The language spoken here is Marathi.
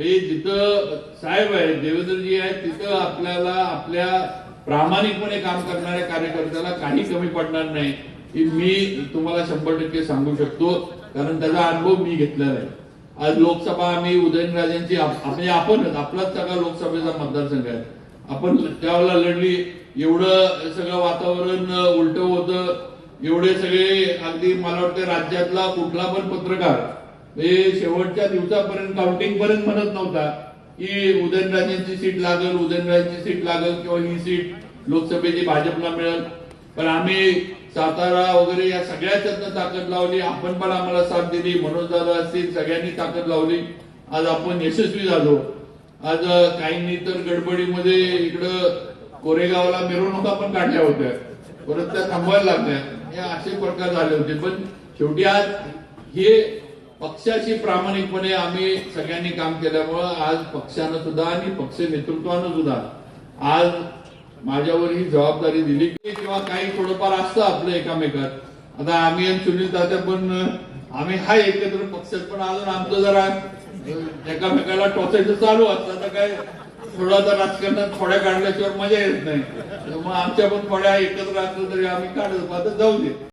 म्हणजे जिथं साहेब आहेत देवेंद्रजी आहेत तिथं आपल्याला आपल्या प्रामाणिकपणे काम करणाऱ्या कार्यकर्त्याला काही कमी पडणार नाही की मी तुम्हाला शंभर टक्के सांगू शकतो कारण त्याचा अनुभव मी घेतलेला आहे. आज लोकसभा आम्ही उदयनराजेंची म्हणजे आपणच आपलाच सगळा लोकसभेचा मतदारसंघ आहे. आपण त्यावेळेला लढली एवढं सगळं वातावरण उलट होतं एवढे सगळे अगदी मला वाटतं राज्यातला कुठला पण पत्रकार शेवटच्या दिवसापर्यंत काउंटिंग पर्यंत म्हणत नव्हता. की उदयनराजेंची सीट लागल उदयनराजेंची सीट लागल किंवा ही सीट लोकसभेची भाजपला मिळेल. पण आम्ही सातारा वगैरे या सगळ्याच्यातनं ताकद लावली. आपण पण आम्हाला साथ दिली. मनोज दादा असतील सगळ्यांनी ताकद लावली. आज आपण यशस्वी झालो. आज काहींनी तर गडबडीमध्ये इकडं कोरेगावला मिरवणुका पण काढल्या होत्या. परत त्या थांबवायला लागल्या. हे असे प्रकार झाले होते. पण शेवटी आज हे पक्षाशी प्रामाणिकपणे आम्ही सगळ्यांनी काम केल्यामुळं आज पक्षानं सुद्धा आणि पक्ष नेतृत्वानं सुद्धा आज माझ्यावर ही जबाबदारी दिली की किंवा काही थोडंफार असतं आपलं एकामेकात. आता आम्ही आणि सुनील दादा पण आम्ही हा एकत्र पक्षात पण अजून आमचं जरा एकामेकाला टोचायचं चालू असतं. आता काय थोडं तर राजकारणात खोड्या काढल्याशिवाय मजा येत नाही. मग आमच्या पण थोड्या एकत्र असलं तरी आम्ही काढत आता जाऊ दे.